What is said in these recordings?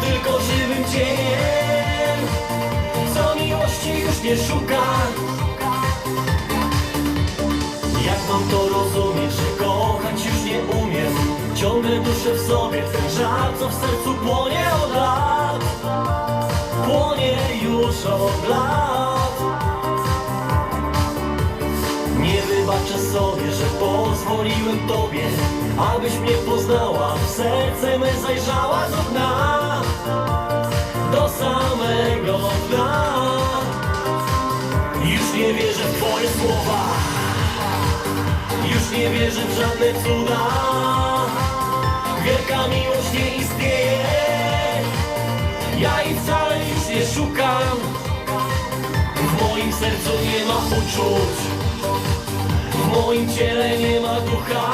tylko żywym cieniem Co miłości już nie szuka. Jak mam to rozumieć, że kochać już nie umiem? Ciągle duszę w sobie ten żar, co w sercu płonie od lat. Płonie już od lat. Nie wybaczę sobie, że pozwoliłem Tobie Abyś mnie poznała, w serce me zajrzała Już nie wierzę w Twoje słowa. Już nie wierzę w żadne cuda. Wielka miłość nie istnieje. Ja jej wcale już nie szukam. W moim sercu nie ma uczuć. W moim ciele nie ma ducha.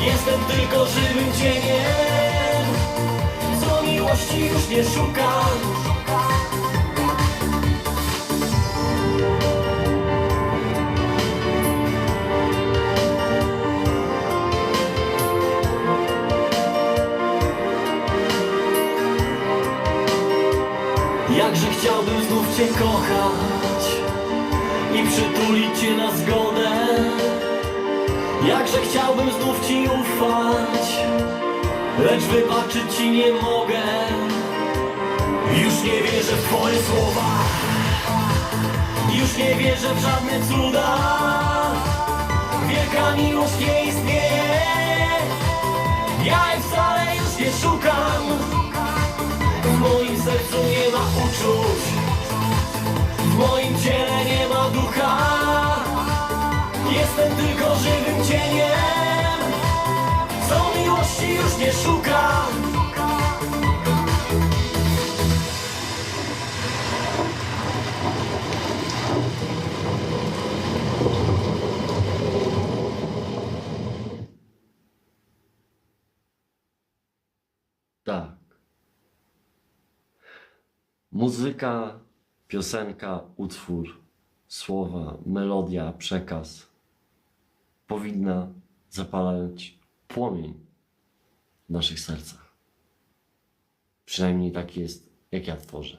Jestem tylko żywym cieniem. Co miłości już nie szukam Jakże chciałbym znów Cię kochać I przytulić Cię na zgodę. Jakże chciałbym znów Ci ufać Lecz wybaczyć Ci nie mogę. Już nie wierzę w Twoje słowa. Już nie wierzę w żadne cuda. Wielka miłość nie istnieje. Ja jej wcale już nie szukam. W moim sercu nie Moim ciele nie ma ducha. Jestem tylko żywym cieniem. Co miłości już nie szuka. Tak. Muzyka, piosenka, utwór, słowa, melodia, przekaz powinna zapalać płomień w naszych sercach. Przynajmniej tak jest, jak ja tworzę.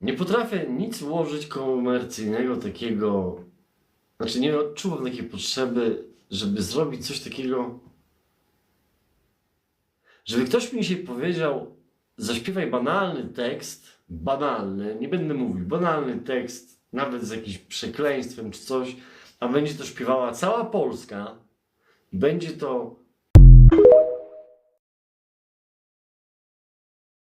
Nie potrafię nic ułożyć komercyjnego takiego. Znaczy, nie odczuwam takiej potrzeby, żeby zrobić coś takiego. Żeby ktoś mi dzisiaj powiedział, zaśpiewaj banalny tekst, banalny, nie będę mówił, banalny tekst, nawet z jakimś przekleństwem czy coś, a będzie to śpiewała cała Polska będzie to